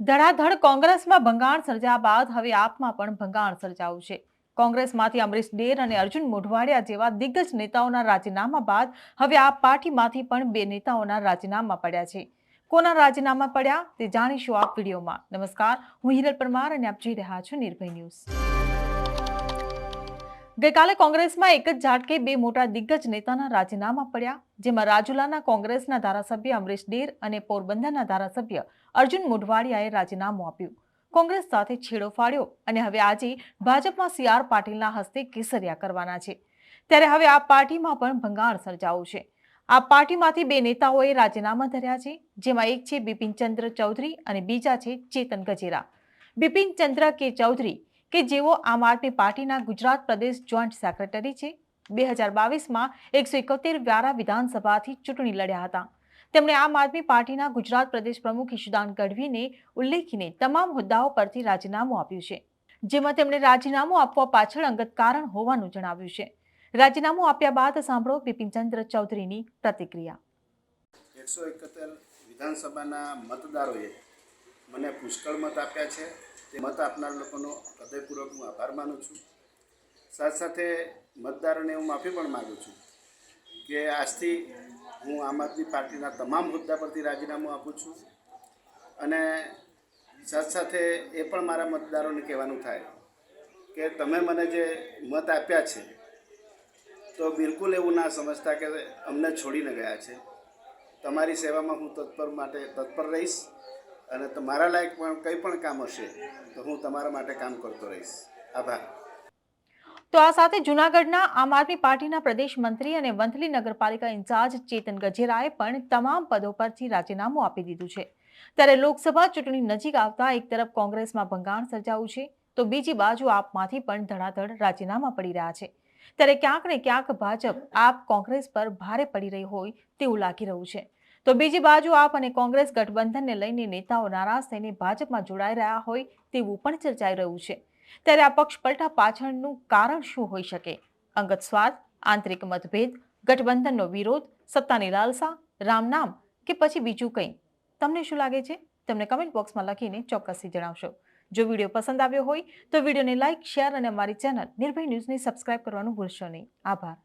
ધડાધડ કોંગ્રેસમાં ભંગાણ સર્જા બાદ હવે આપમાં પણ ભંગાણ સર્જાયું છે. કોંગ્રેસમાંથી અમરીશ ડેર અને અર્જુન મોઢવાડિયા જેવા દિગ્ગજ નેતાઓના રાજીનામા બાદ હવે આપ પાર્ટીમાંથી પણ બે નેતાઓના રાજીનામા પડ્યા છે. કોના રાજીનામા પડ્યા તે જાણીશું આપ વિડીયોમાં. નમસ્કાર, હું હિરલ પરમાર અને આપ જોઈ રહ્યા છો નિર્ભય ન્યૂઝ. ગઈકાલે કોંગ્રેસમાં એક જ ઝાટકે બે મોટા દિગ્ગજ નેતાના રાજીનામા પડ્યા, જેમાં રાજુલાના કોંગ્રેસના ધારાસભ્ય અમરીશ ડેર અને પોરબંદરના ધારાસભ્ય અર્જુન મોઢવાડિયાએ રાજીનામું આપ્યું. કોંગ્રેસ સાથે છેડો ફાડ્યો અને હવે આજે ભાજપમાં સી આર પાટીલના હસ્તે કેસરિયા કરવાના છે. ત્યારે હવે આ પાર્ટીમાં પણ ભંગાણ સર્જાવું છે. આ પાર્ટીમાંથી બે નેતાઓએ રાજીનામા ધર્યા છે, જેમાં એક છે બિપિનચંદ્ર ચૌધરી અને બીજા છે ચેતન ગજેરા. બિપિનચંદ્ર કે ચૌધરી કે જેઓ આમ આદમી પાર્ટીના ગુજરાત પ્રદેશ જોઈન્ટ સેક્રેટરી છે. બે હજાર બાવીસમાં એકસો એકોતેર વ્યારા વિધાનસભાથી ચૂંટણી લડ્યા હતા. તેમણે આમ આદમી પાર્ટીના ગુજરાત પ્રદેશ પ્રમુખ ઈશુદાન ગઢવીને ઉલ્લેખીને તમામ હોદ્દાઓ પરથી રાજીનામું આપ્યું છે. જેમાં તેમણે રાજીનામું આપવા પાછળ અંગત કારણ હોવાનું જણાવ્યું છે. રાજીનામું આપ્યા બાદ સાંભળો બિપિનચંદ્ર ચૌધરીની પ્રતિક્રિયા. એકસો એકોતેર વિધાનસભાના મતદારોએ મને પુષ્કળ મત આપ્યા છે. તે મત આપનાર લોકોનો હૃદયપૂર્વક હું આભાર માનું છું. સાથે સાથે મતદારોને હું માફી પણ માગું છું કે આજથી હું આમ આદમી પાર્ટીના તમામ મુદ્દા પરથી રાજીનામું આપું છું અને સાથે સાથે એ પણ મારા મતદારોને કહેવાનું થાય કે તમે મને જે મત આપ્યા છે, તો બિલકુલ એવું ના સમજતા કે અમને છોડીને ગયા છે. તમારી સેવામાં હું તત્પર માટે તત્પર રહીશ. અને તમારા લાયક પણ કંઈ પણ કામ હશે, તો હું તમારા માટે કામ કરતો રહીશ. આભાર. તો આ સાથે જૂનાગઢના આમ આદમી પાર્ટીના પ્રદેશ મંત્રી અને વંથલી નગરપાલિકા ઇન્ચાર્જ ચેતન ગજેરાએ પણ તમામ પદો પરથી રાજીનામું આપી દીધું છે. ત્યારે લોકસભા ચૂંટણી નજીક આવતા એક તરફ કોંગ્રેસમાં ભંગાણ સર્જાયું છે, તો બીજી બાજુ આપમાંથી પણ ધડાધડ રાજીનામા પડી રહ્યા છે. ત્યારે ક્યાંક ને ક્યાંક ભાજપ આપ કોંગ્રેસ પર ભારે પડી રહી હોય તેવું લાગી રહ્યું છે. તો બીજી બાજુ આપ અને કોંગ્રેસ ગઠબંધનને લઈને નેતાઓ નારાજ થઈને ભાજપમાં જોડાઈ રહ્યા હોય તેવું પણ ચર્ચાઈ રહ્યું છે. ત્યારે આ પક્ષ પલટા પાછળનું કારણ શું હોઈ શકે? અંગત સ્વાદ, આંતરિક મતભેદ, ગઠબંધનનો વિરોધ, સત્તાની લાલસા, રામનામ કે પછી બીજું કંઈ? તમને શું લાગે છે? તમને કમેન્ટ બોક્સમાં લખીને ચોક્કસથી જણાવશો. જો વીડિયો પસંદ આવ્યો હોય તો વિડીયોને લાઇક શેર અને અમારી ચેનલ નિર્ભય ન્યૂઝને સબસ્ક્રાઇબ કરવાનું ભૂલશો નહીં. આભાર.